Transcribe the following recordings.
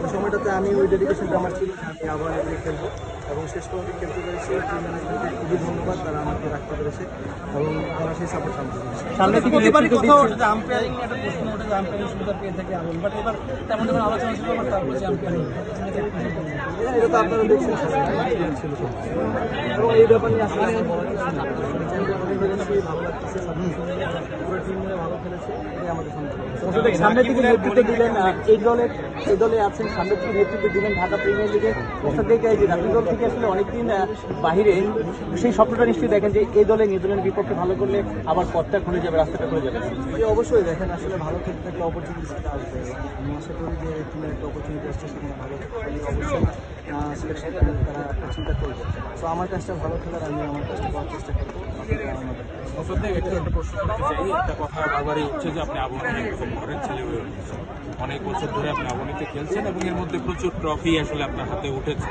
ওই সময়টাতে আমি ওই ডেডিকেশনটা আমার ছিল আমি আবার এগিয়ে খেলব। এবং শেষ পর্যন্ত খেলতে পেরেছি টিম ম্যানেজমেন্টকে খুবই ধন্যবাদ তারা আমাকে রাখতে পেরেছে এবং তারা সেই সাপোর্ট আমাকে সামনে থেকে প্রতিবারই কথা ওঠে যে আম্পায়ারিং একটা প্রশ্ন ওঠে যে আম্পায়ারিং সুবিধা পেয়ে থাকে আগুন বাট এবার তেমন তেমন আলোচনা ছিল বাট তারপরে যে আম্পায়ারিং এটা তো আপনারা দেখছেন এবং এই ব্যাপার আসলে পেরেছি ভালো মিলে পুরো টিম মিলে ভালো খেলেছে এটাই আমাদের সন্তুষ্ট সামনে থেকে নেতৃত্ব দিলেন এই দলে এই দলে আছেন সামনে থেকে নেতৃত্ব দিলেন ঢাকা প্রিমিয়ার লিগে মোসাদ দেখে যে জাতীয় দল থেকে আসলে অনেকদিন বাহিরে সেই স্বপ্নটা নিশ্চয়ই দেখেন যে এই দলে নিউজিল্যান্ড বিপক্ষে ভালো করলে আবার পথটা খুলে যাবে রাস্তাটা খুলে যাবে। অবশ্যই দেখেন আসলে ভালো খেলতে থাকলে অপরচুনিটি সেটা আসবে। আমি আশা করি যে টিমের একটা অপরচুনিটি আসছে সেখানে ভালো অবশ্যই সিলেকশন তারা চিন্তা করবে। তো আমার কাজটা ভালো খেলার আমি আমার কাজটা করার চেষ্টা করব। একটু কথা যে আপনি আবহাওয়া ঘরের ছেলে হয়ে উঠেছেন। অনেক বছর ধরে আপনি খেলছেন এবং এর মধ্যে প্রচুর ট্রফি আসলে আপনার হাতে উঠেছে।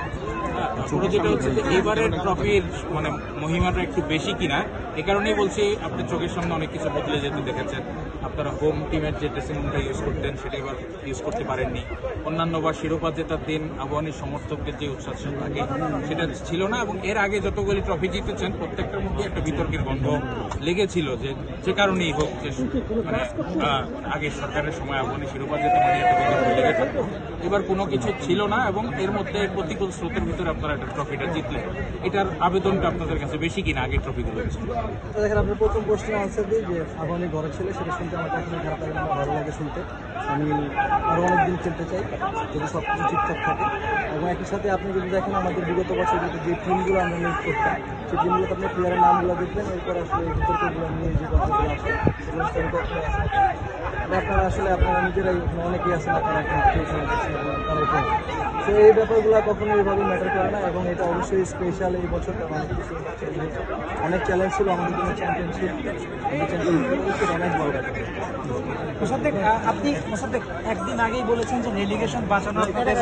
হচ্ছে যে এবারের ট্রফির মানে মহিমাটা একটু বেশি কিনা, এ কারণেই বলছি আপনি চোখের সামনে অনেক কিছু বদলে যেতে দেখেছেন। আপনারা হোম টিমের যে ড্রেসিং রুমটা ইউজ করতেন, সেটা এবার ইউজ করতে পারেননি। অন্যান্য বা শিরোপা জেতার দিন আবহানী সমর্থকদের যে উচ্ছ্বাস থাকে সেটা ছিল না এবং এর আগে যতগুলি ট্রফি জিতেছেন, প্রত্যেকটার মধ্যে একটা বিতর্কের গন্ধ লেগেছিল যে যে কারণেই হোক যে মানে আগের সরকারের সময় আবহানী শিরোপা জেতা মানে লেগে এবার কোনো কিছু ছিল না এবং এর মধ্যে প্রতিকূল স্রোতের ভিতরে আপনারা একটা ট্রফিটা জিতলেন। এটার আবেদনটা আপনাদের কাছে বেশি কিনা? আগের ট্রফিগুলো তো দেখেন, আপনার প্রথম প্রশ্নের আনসার দিই যে আবাহনী ঘরে ছিল, সেটা শুনতে আমার এখনই খারাপ লাগে না, ভালো লাগে শুনতে। আমি আরও অনেক দিন খেলতে চাই, যদি সব কিছু ঠিকঠাক থাকে। এবং একই সাথে আপনি যদি দেখেন, আমাদের বিগত বছরগুলোতে যে টিমগুলো আমরা মিস করতাম, সেই টিমগুলোতে আপনি প্লেয়ারের নামগুলো দেখবেন, এরপর আসলে বিতর্কগুলো নিয়ে যে কথাগুলো আসে আপনারা আসলে আপনারা নিজেরাই অনেকেই আছেন আপনারা তারা তো এই ব্যাপারগুলো কখনো এইভাবে ম্যাটার করে না এবং এটা অবশ্যই স্পেশাল এই বছর কারণ অনেক কিছু অনেক চ্যালেঞ্জ ছিল আমাদের জন্য চ্যাম্পিয়নশিপ চ্যাম্পিয়নশিপ অনেক বড় মোসাদ্দেক আপনি মোসাদ্দেক একদিন আগেই বলেছেন যে রেলিগেশন বাঁচানো আপনাদের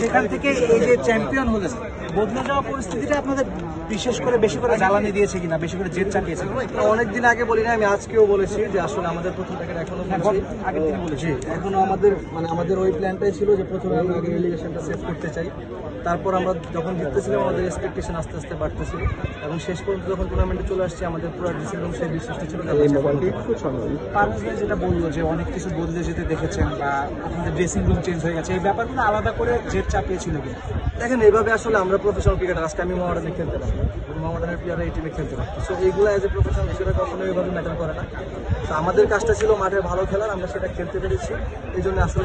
সেখান থেকে এই যে চ্যাম্পিয়ন হলেন বদলে যাওয়া পরিস্থিতিটা আপনাদের বিশেষ করে বেশি করে জ্বালানি দিয়েছে কিনা বেশি করে জেদ চাপিয়েছে কিনা? অনেক দিন আগে বলি না আমি আজকেও বলেছি যে আসলে আমাদের প্রথম প্যাকেট এখনও আগের দিনে বলেছি। এখনও আমাদের মানে আমাদের ওই প্ল্যানটাই ছিল যে প্রথমে আমরা আগে রেলিগেশনটা সেভ করতে চাই। তারপর আমরা যখন জিততেছিলাম আমাদের এক্সপেকটেশন আস্তে আস্তে বাড়তেছিল। এবং শেষ পর্যন্ত যখন টুর্নামেন্টে চলে আসছে আমাদের পুরো ডিসিশন সেই বিশ্বাসটা ছিল পারভেজ যেটা বলল যে অনেক কিছু বদলে যেতে দেখেছেন বা আপনাদের ড্রেসিং রুম চেঞ্জ হয়ে গেছে এই ব্যাপারগুলো আলাদা করে জেদ চাপিয়েছিল দেখেন এইভাবে আসলে আমরা প্রফেশনাল ক্রিকেটার আজকে আমি মোহামেডানে খেলতে না মোহামেডানের প্লেয়াররা এই টিমে খেলতে না সো এইগুলো অ্যাজ এ প্রফেশনাল সেটা কখনো এইভাবে ম্যাটার করে না। তো আমাদের কাজটা ছিল মাঠে ভালো খেলার, আমরা সেটা খেলতে পেরেছি। এই জন্য আসলে